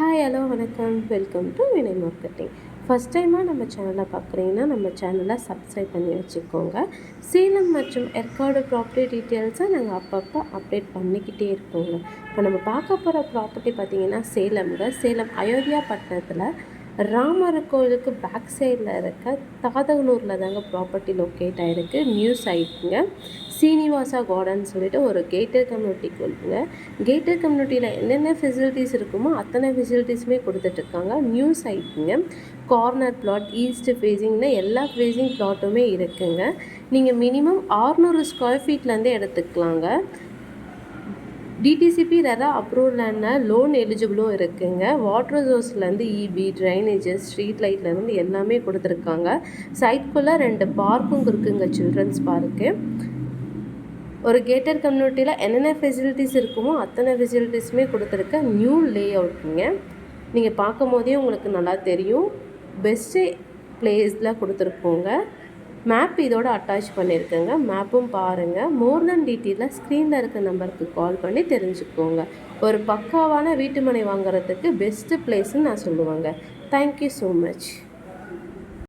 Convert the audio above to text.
Hi hello வணக்கம். Welcome to வினை marketing first டைமாக நம்ம சேனலை பார்க்குறீங்கன்னா நம்ம சேனலை சப்ஸ்கிரைப் பண்ணி வச்சுக்கோங்க. சேலம் மற்றும் ஏற்காடு ப்ராப்பர்ட்டி டீட்டெயில்ஸை நாங்கள் அப்பப்போ அப்டேட் பண்ணிக்கிட்டே இருக்கோங்க. இப்போ நம்ம பார்க்க போகிற ப்ராப்பர்ட்டி பார்த்திங்கன்னா சேலமில் சேலம் அயோத்தியா பட்டணத்தில் ராமர் கோயிலுக்கு பேக் சைடில் இருக்க தாதகனூரில் தாங்க ப்ராப்பர்ட்டி லொக்கேட் ஆகிருக்கு நியூ சைட்டுங்க சீனிவாசா கார்டன் சொல்லிட்டு ஒரு கேட்டர் கம்யூனிட்டி கொடுங்க. கேட்டர் கம்யூனிட்டியில் என்னென்ன ஃபெசிலிட்டிஸ் இருக்குமோ அத்தனை ஃபெசிலிட்டிஸுமே கொடுத்துட்ருக்காங்க நியூ சைட்டுங்க கார்னர் பிளாட் ஈஸ்ட் ஃபேஸிங்னு எல்லா ஃபேஸிங் பிளாட்டுமே இருக்குங்க. நீங்கள் மினிமம் ஆறுநூறு ஸ்கொயர் ஃபீட்லேருந்தே எடுத்துக்கலாங்க. டிடிசிபி ரதா அப்ரூவ்லான லோன் எலிஜிபிளும் இருக்குங்க. வாட்டர் ரிசோர்ஸ்லேருந்து இபி ட்ரைனேஜஸ் ஸ்ட்ரீட் லைட்லேருந்து எல்லாமே கொடுத்துருக்காங்க. சைட்குள்ளே ரெண்டு பார்க்கும் இருக்குங்க சில்ட்ரன்ஸ் பார்க்கு ஒரு கேட்டர் கம்யூனிட்டியில் என்னென்ன ஃபெசிலிட்டிஸ் இருக்குமோ அத்தனை ஃபெசிலிட்டிஸுமே கொடுத்துருக்க நியூ லே அவுட்டுங்க நீங்கள் பார்க்கும் போதே உங்களுக்கு நல்லா தெரியும். பெஸ்ட்டு பிளேஸில் கொடுத்துருக்கோங்க. மேப் இதோட அட்டாச் பண்ணியிருக்கேங்க. மேப்பும் பாருங்கள் மோர் தென் டீட்டெயிலாக ஸ்க்ரீனில் இருக்க நம்பருக்கு கால் பண்ணி தெரிஞ்சுக்கோங்க. ஒரு பக்காவான வீட்டு மனை வாங்குறதுக்கு பெஸ்ட்டு பிளேஸ்ன்னு நான் சொல்லுவேங்க. Thank you so much